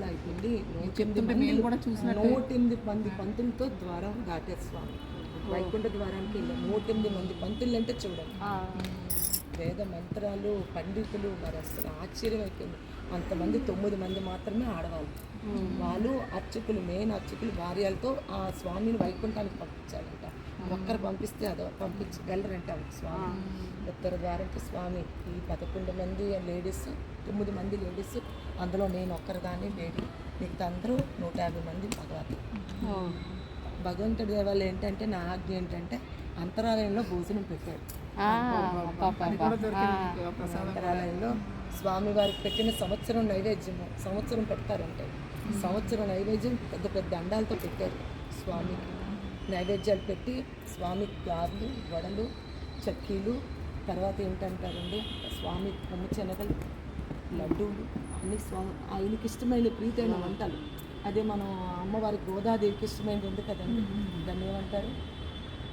చాలా అయిపోయింది. చెప్తుంటే మేము కూడా. నూటెనిమిది మంది పంతులతో ద్వారం దాటారు స్వామి. వైకుంఠ ద్వారానికి నూటెనిమిది మంది పంతులు అంటే చూడండి. వేద మంత్రాలు పండితులు మరి అసలు ఆశ్చర్యం అయిపోయింది. అంతమంది తొమ్మిది మంది మాత్రమే ఆడవాళ్ళు. వాళ్ళు అర్చకులు మెయిన్ అర్చకులు భార్యలతో ఆ స్వామిని వైకుంఠానికి పంపించాలంట. ఒక్కరు పంపిస్తే అదో పంపించగలరంట స్వామి. ఉత్తర ద్వారంకి స్వామి. ఈ పదకొండు మంది లేడీస్ తొమ్మిది మంది లేడీస్ అందులో నేను ఒక్కరిదాన్ని లేడీ. మిగతా అందరూ నూట యాభై మంది భగవతి భగవంతుడి వల్ల ఏంటంటే నా ఆజ్ఞ ఏంటంటే అంతరాలయంలో భోజనం పెట్టాడు అంతరాలయంలో స్వామివారికి పెట్టిన సంవత్సరం నైవేద్యము సంవత్సరం పెడతారంటే. సంవత్సరం నైవేద్యం పెద్ద పెద్ద అండాలతో పెట్టారు స్వామికి. నైవేద్యాలు పెట్టి స్వామికి గారెలు వడలు చక్కీలు తర్వాత ఏంటంటారండి స్వామి కొమ్ము శనగలు లడ్డూలు అన్ని స్వామి ఆయనకి ఇష్టమైన ప్రీతైన వంటలు. అదే మనం అమ్మవారి గోదాదేవికి ఇష్టమైనది ఉంది కదండి. దాన్ని ఏమంటారు?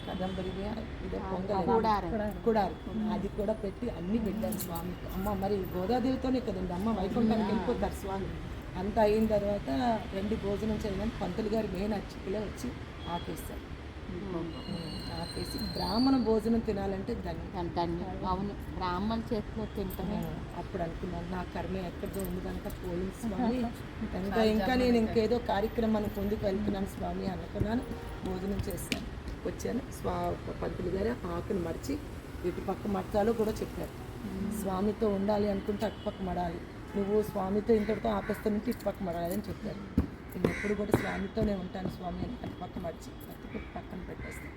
కదంబరిగా ఇదే పొంగల్. కుడారు. అది కూడా పెట్టి అన్ని పెట్టారు స్వామికి అమ్మ మరి గోదాదేవితోనే కదండి. అమ్మ వైకుంఠానికి వెళ్ళిపోతారు స్వామి. అంతా అయిన తర్వాత రెండు భోజనం చేయడానికి పంతులు గారు మెయిన్ అర్చకులే వచ్చి ఆపేస్తారు. ఆపేసి బ్రాహ్మణ భోజనం తినాలంటే ధన్యం. ధన్యం. అవును. బ్రాహ్మణ చేతిలో తింటమే అప్పుడు అనుకున్నాను నా కర్మ ఎక్కడితో ఉంది కనుక పోయింది స్వామి. ఇంకా ఇంకా నేను ఇంకేదో కార్యక్రమాన్ని పొందుకు వెళ్తున్నాను స్వామి అనుకున్నాను భోజనం చేశాను. వచ్చాను. స్వా పంతులు గారు ఆకును మడిచి ఇటు పక్క మడతాలో కూడా చెప్పారు. స్వామితో ఉండాలి అనుకుంటే అటుపక్క మడాలి. నువ్వు స్వామితో ఇంతటితో ఆపేస్తానంటే ఇటు పక్క మడాలి అని చెప్పారు. నేను ఎప్పుడు కూడా స్వామితోనే ఉంటాను. స్వామి అని పక్క మర్చి అటు పక్కన పెట్టేస్తాను.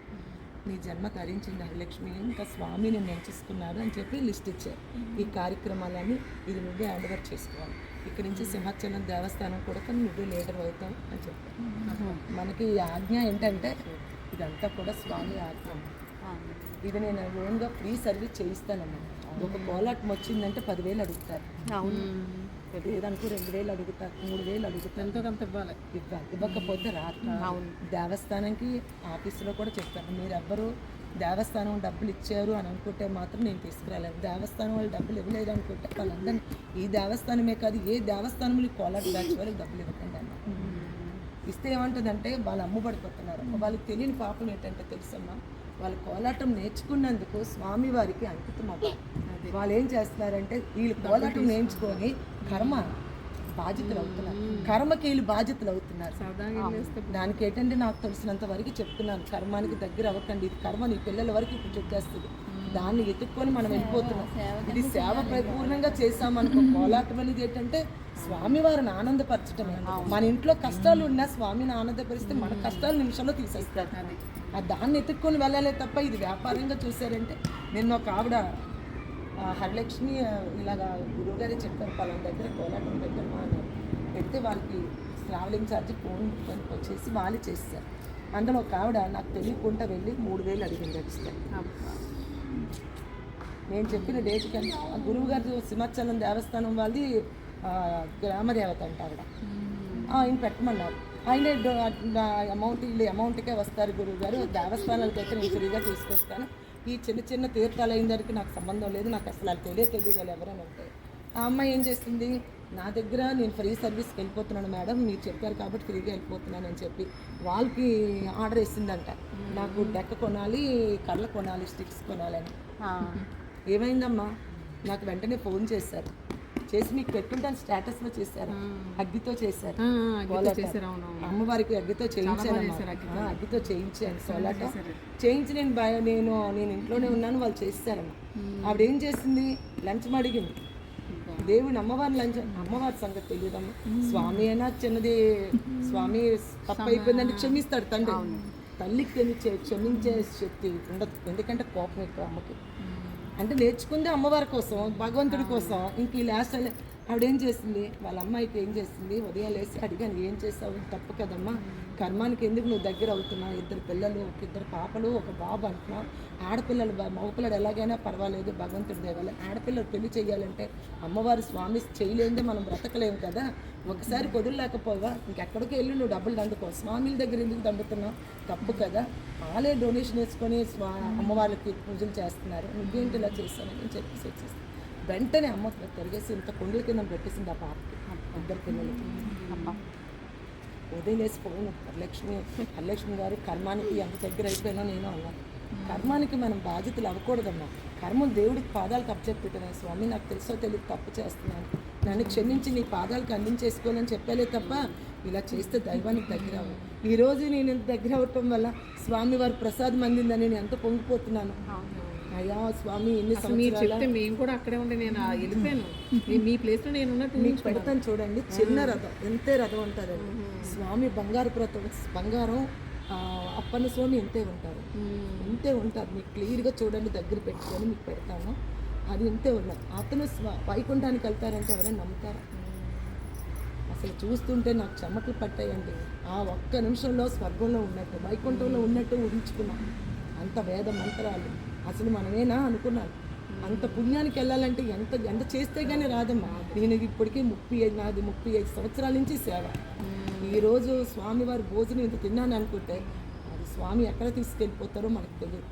నీ జన్మ తరించింది హరిలక్ష్మి. ఇంకా స్వామిని నేను అని చెప్పి లిస్ట్ ఇచ్చారు. ఈ కార్యక్రమాలన్నీ ఇది నువ్వే హ్యాండ్ ఓవర్ చేసుకోవాలి. ఇక్కడి నుంచి సింహాచలం దేవస్థానం కూడా కానీ నువ్వే లీడర్ అవుతావు అని చెప్పారు. మనకి ఈ ఆజ్ఞ ఏంటంటే ఇదంతా కూడా స్వామి ఆజ్ఞ. ఇది నేను ఓన్గా ఫ్రీ సర్వీస్ చేయిస్తానమ్మా ఒక కోలాటం వచ్చిందంటే పదివేలు అడుగుతారు. అవును. లేదనుకో రెండు వేలు అడుగుతారు మూడు వేలు అడుగుతారు ఎంతో కొంత ఇవ్వాలి. ఇవ్వాలి. ఇవ్వకపోతే రాదు. అవును. దేవస్థానానికి ఆఫీసులో కూడా చెప్పాను మీరు ఎవ్వరు దేవస్థానం డబ్బులు ఇచ్చారు అని అనుకుంటే మాత్రం నేను తీసుకురాలేదు. దేవస్థానం వాళ్ళు డబ్బులు ఇవ్వలేదు అనుకుంటే వాళ్ళందరినీ ఈ దేవస్థానమే కాదు ఏ దేవస్థానంలో కోలాట బ్యాచ్ వాళ్ళకి డబ్బులు ఇవ్వకండి అన్న ఇస్తే ఏమంటుందంటే వాళ్ళు అమ్ముబడిపోతున్నారు వాళ్ళకి తెలియని పాపం ఏంటంటే తెలుసమ్మా వాళ్ళు కోలాటం నేర్చుకున్నందుకు స్వామి వారికి అంకితం అవ్వాలి. వాళ్ళు ఏం చేస్తున్నారంటే వీళ్ళు కోలాటం నేర్చుకొని కర్మ బాధ్యతలు అవుతున్నారు. కర్మకి వీళ్ళు బాధ్యతలు అవుతున్నారు. దానికి ఏంటంటే నాకు తెలిసినంత వరకు చెప్తున్నాను. కర్మానికి దగ్గర అవ్వకండి. ఇది కర్మ నీ పిల్లల వరకు ఇప్పుడు చుట్టేస్తుంది దాన్ని ఎత్తుక్కొని మనం వెళ్ళిపోతున్నాం. ఇది సేవ పరిపూర్ణంగా చేసామనుకో కోలాటం అనేది ఏంటంటే స్వామివారిని ఆనందపరచటమే. మన ఇంట్లో కష్టాలు ఉన్నా స్వామిని ఆనందపరిస్తే మన కష్టాలు నిమిషంలో తీసేస్తారు. ఆ దాన్ని ఎత్తుక్కొని వెళ్ళాలే తప్ప ఇది వ్యాపారంగా చూసారంటే నిన్న ఒక ఆవిడ హరిలక్ష్మి ఇలాగా గురువుగారే చెప్పారు పలానా దగ్గర కోలాటం పెట్టమ్మా అన్నారు పెడితే వాళ్ళకి ట్రావెలింగ్ ఛార్జ్ ఫోన్ వచ్చేసి వాళ్ళు చేస్తారు. అందులో ఒక ఆవిడ నాకు తెలియకుండా వెళ్ళి మూడు వేలు అడిగింది ఎక్స్ట్రా నేను చెప్పిన డేట్కి అంటే ఆ గురువు గారు సింహాచలం దేవస్థానం వాళ్ళది గ్రామదేవత అంట ఆవిడ. ఆయన పెట్టమన్నారు. ఆయన అమౌంట్ వీళ్ళు అమౌంట్కే వస్తారు గురువు గారు దేవస్థానాలకు అయితే నేను ఫ్రీగా తీసుకొస్తాను. ఈ చిన్న చిన్న తీర్థాలు అయిన దానికి నాకు సంబంధం లేదు. నాకు అసలు అది తెలియదు తెలియదు వాళ్ళు ఎవరైనా ఉంటే. ఆ అమ్మాయి ఏం చేస్తుంది? నా దగ్గర నేను ఫ్రీ సర్వీస్కి వెళ్ళిపోతున్నాను మేడం. మీరు చెప్పారు కాబట్టి ఫ్రీగా వెళ్ళిపోతున్నాను అని చెప్పి వాళ్ళకి ఆర్డర్ ఇస్తుందంట నాకు డెక్క కొనాలి కళ్ళ కొనాలి స్టిక్స్ కొనాలని. ఏమైందమ్మా? నాకు వెంటనే ఫోన్ చేశారు. చేసి మీకు పెట్టుంటాను స్టేటస్లో చేశారు. అగ్గితో చేశారు. అమ్మవారికి అగ్గితో చేయించాను అగ్గితో. చేయించాను సోలాట చేయించి నేను నేను నేను ఇంట్లోనే ఉన్నాను వాళ్ళు చేస్తారమ్మ ఆవిడ ఏం చేసింది? లంచ్ అడిగింది. దేవుని అమ్మవారి లంచ్ అమ్మవారి సంగతి తెలియదమ్మా. స్వామి అయినా చిన్నది స్వామి తప్పు అయిపోయిందంటే క్షమిస్తాడు తండ్రి. తల్లికి క్షమించే క్షమించే శక్తి ఉండదు. ఎందుకంటే కోపం ఎక్కువ అమ్మకి. అంటే నేర్చుకుంది అమ్మవారి కోసం భగవంతుడి కోసం. ఇంక ఈ లాస్ట్ ఆవిడేం చేసింది వాళ్ళ అమ్మాయికి ఏం చేసింది ఉదయం లేసి అడిగాను ఏం చేసావు తప్పు కదమ్మా. కర్మానికి ఎందుకు నువ్వు దగ్గర అవుతున్నావు? ఇద్దరు పిల్లలు ఒక ఇద్దరు పాపలు ఒక బాబు అంటున్నావు. ఆడపిల్లలు మగపిల్లడు ఎలాగైనా పర్వాలేదు భగవంతుడి దేవాలి. ఆడపిల్లలు పెళ్ళి చేయాలంటే అమ్మవారి స్వామి చేయలేదే మనం బ్రతకలేము కదా. ఒకసారి కుదరలేకపోవా? ఇంకెక్కడికి వెళ్ళి నువ్వు డబ్బులు దండుకో. స్వామిల దగ్గర ఎందుకు దండుతున్నావు? తప్పు కదా. వాళ్ళే డొనేషన్ వేసుకొని స్వా అమ్మవారికి పూజలు చేస్తున్నారు. నువ్వేంటి ఇలా చేస్తానని చెప్పేసి వచ్చేస్తాను వెంటనే అమ్మ తిరిగేసి ఇంత కొండల కింద పెట్టేసింది ఆ పాపకి. ఇద్దరు పిల్లలకి ఉదయం వదిలేసి పోను. వరలక్ష్మి వరలక్ష్మి గారు కర్మానికి ఎంత దగ్గర అయిపోయినా నేను అన్నాను కర్మానికి మనం బాధ్యతలు అవ్వకూడదమ్మా. కర్మం దేవుడికి పాదాలు కప్పచెప్పెట్టిన స్వామి నాకు తెలుసో తెలియదు తప్పు చేస్తున్నాను. నన్ను క్షమించి నీ పాదాలకు అందించేసుకోవాలని చెప్పలే తప్ప ఇలా చేస్తే దైవానికి దగ్గర అవ్వు ఈరోజు నేను ఇంత దగ్గర అవ్వటం వల్ల స్వామి వారి ప్రసాదం అందిందని నేను ఎంత పొంగిపోతున్నాను? అయ్యా స్వామి ఎన్ని మీరు చెప్తే మేము కూడా అక్కడే ఉండి నేను వెళ్ళిపోయాను. మీ- మీ ప్లేస్లో నేను ఉన్నట్టు మీకు పెడతాను చూడండి చిన్న రథం ఎంతే రథం ఉంటుందండి స్వామి బంగారు రథం బంగారం అప్పన్న స్వామి ఎంతే ఉంటారు. ఇంతే ఉంటారు. మీకు క్లియర్గా చూడండి దగ్గర పెట్టుకొని మీకు పెడతాను. అది ఇంతే ఉన్నది. అతను వైకుంఠానికి వెళ్తారంటే ఎవరైనా నమ్ముతారా? అసలు చూస్తుంటే నాకు చెమటలు పట్టాయండి. ఆ ఒక్క నిమిషంలో స్వర్గంలో ఉన్నట్టు వైకుంఠంలో ఉన్నట్టు ఊహించుకున్నాను అంత వేద మంత్రాలు. అసలు మనమేనా అనుకున్నాను. అంత పుణ్యానికి వెళ్ళాలంటే ఎంత ఎంత చేస్తే కానీ రాదమ్మా. నేను ఇప్పటికీ ముప్పై ఐదు నాది ముప్పై ఐదు సంవత్సరాల నుంచి సేవ. ఈరోజు స్వామివారి భోజనం ఇంత తిన్నాను అనుకుంటే అది స్వామి ఎక్కడ తీసుకెళ్ళిపోతారో మనకు తెలియదు.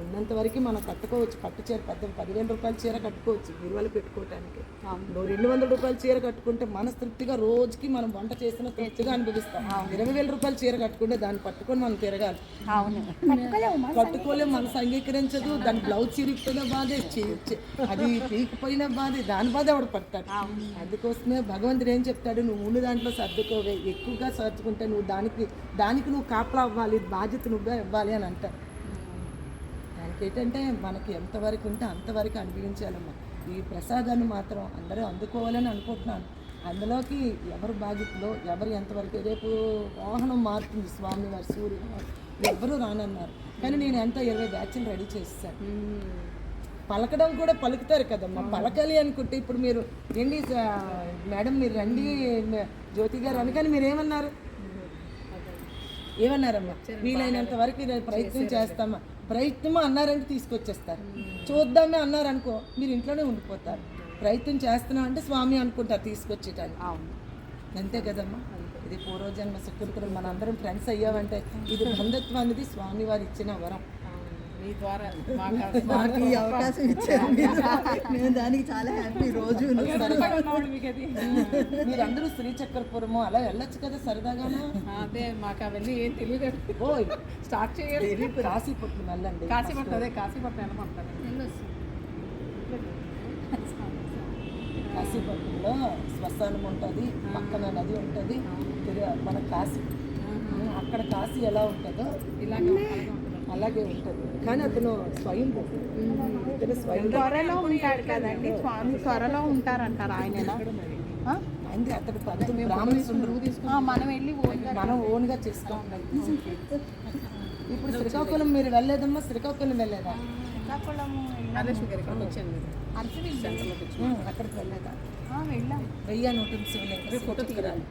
ఉన్నంత వరకు మనం కట్టుకోవచ్చు. పట్టు చీర పెద్ద పదివేల రూపాయల చీర కట్టుకోవచ్చు బీరువాలు పెట్టుకోవటానికి. నువ్వు రెండు వందల రూపాయల చీర కట్టుకుంటే మనస్తృప్తిగా రోజుకి మనం వంట చేసిన తృప్తిగా అనుభవిస్తాం. ఇరవై వేల రూపాయల చీర కట్టుకుంటే దాన్ని పట్టుకొని మనం తిరగాలి. అవును. కట్టుకోలేం మనసు అంగీకరించదు. దాని బ్లౌజ్ చిరిగిపోయిన బాధే అది పీకిపోయిన బాధే దాని బాధ ఎవడు పడతాడు? అందుకోసమే భగవంతుడు ఏం చెప్తాడు? నువ్వు ఉన్న దాంట్లో సర్దుకోవే. ఎక్కువగా సర్దుకుంటే నువ్వు దానికి దానికి నువ్వు కాపలా అవ్వాలి బాధ్యత నువ్వుగా ఇవ్వాలి అని అంటారు. దానికి ఏంటంటే మనకి ఎంతవరకు ఉంటే అంతవరకు అనుభవించాలమ్మా. ఈ ప్రసాదాన్ని మాత్రం అందరూ అందుకోవాలని అనుకుంటున్నాను. అందులోకి ఎవరు బాధ్యతలో ఎవరు ఎంతవరకు రేపు వాహనం మారుతుంది స్వామివారి సూర్యుడు ఎవరు రానన్నారు. కానీ నేను ఎంత ఇరవై బ్యాచ్లు రెడీ చేస్తాను పలకడం కూడా పలుకుతారు కదమ్మా. పలకాలి అనుకుంటే ఇప్పుడు మీరు ఏంటి స- మేడం మీరు రండి జ్యోతి గారు అనగానే మీరు ఏమన్నారు? ఏమన్నారమ్మా? వీలైనంత వరకు నేను ప్రయత్నం చేస్తామా? ప్రయత్నం అన్నారంటే తీసుకొచ్చేస్తారు. చూద్దామే అన్నారనుకో మీరు ఇంట్లోనే ఉండిపోతారు. ప్రయత్నం చేస్తున్నాం అంటే స్వామి అనుకుంటారు తీసుకొచ్చేటానికి అంతే కదమ్మా. ఇది పూర్వజన్మ సుకృతులు మనందరం ఫ్రెండ్స్ అయ్యామంటే ఇది బంధుత్వం అనేది స్వామి వారు ఇచ్చిన వరం. మీ ద్వారా మాకు ఈ అవకాశం ఇచ్చారు. మేము దానికి చాలా హ్యాపీ రోజు మీరందరూ శ్రీచక్రపురము అలా వెళ్ళొచ్చు కదా సరదాగాను? అదే మాకు అవన్నీ ఏం తెలియదు. ఓ స్టార్ట్ చేయాలి. కాశీపట్నం వెళ్ళండి కాశీపట్నం అదే కాశీపట్నం వెళ్ళమంటారు. కాశీపట్నంలో శ్మశానం ఉంటుంది పక్కన నది ఉంటుంది మన కాశీ. అక్కడ కాశీ ఎలా ఉంటుందో ఇలాగ అలాగే ఉంటుంది. కానీ అతను స్వయం ఇతను స్వయం త్వరలో ఉంటాడు కదండి. స్వామి త్వరలో ఉంటారంటారు ఆయన? అయింది. అతడు ఆ, మనం వెళ్ళి మనం ఓన్గా చేసుకోవాలి ఇప్పుడు శ్రీకాకుళం మీరు వెళ్ళలేదమ్మా? శ్రీకాకుళం వచ్చి ఉమ్, అక్కడికి వెళ్ళలేదా? ఆ, వెళ్ళాం. వెయ్యి నూట ఫోటో తీరాలి